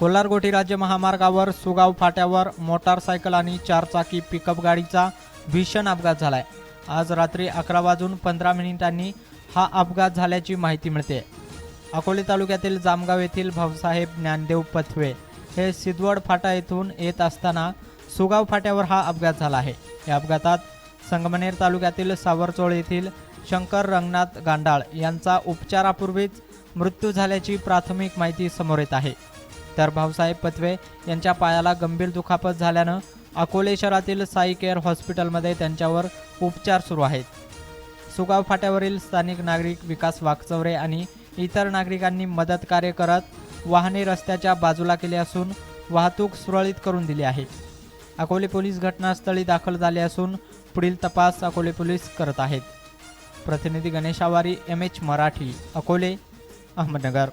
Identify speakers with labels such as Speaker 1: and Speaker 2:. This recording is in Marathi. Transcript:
Speaker 1: कोल्हारगोटी राज्य महामार्गावर सुगाव फाट्यावर मोटारसायकल आणि चारचाकी पिकअप गाडीचा भीषण अपघात झालाय. आज रात्री अकरा वाजून पंधरा मिनिटांनी हा अपघात झाल्याची माहिती मिळते. अकोले तालुक्यातील जामगाव येथील भाऊसाहेब ज्ञानदेव पथवे हे सिद्धवड फाटा येथून येत असताना सुगाव फाट्यावर हा अपघात झाला आहे. या अपघातात संगमनेर तालुक्यातील सावरचोळ येथील शंकर रंगनाथ गांडाळ यांचा उपचारापूर्वीच मृत्यू झाल्याची प्राथमिक माहिती समोर येत आहे. तर भाऊसाहेब पथवे यांच्या पायाला गंभीर दुखापत झाल्यानं अकोले शहरातील साई केअर हॉस्पिटलमध्ये त्यांच्यावर उपचार सुरू आहेत. सुगाव फाट्यावरील स्थानिक नागरिक विकास वाकचौरे आणि इतर नागरिकांनी मदत कार्य करत वाहने रस्त्याच्या बाजूला केली असून वाहतूक सुरळीत करून दिली आहे. अकोले पोलीस घटनास्थळी दाखल झाले असून पुढील तपास अकोले पोलीस करत आहेत. प्रतिनिधी गणेश आवारी एम एच मराठी अकोले अहमदनगर.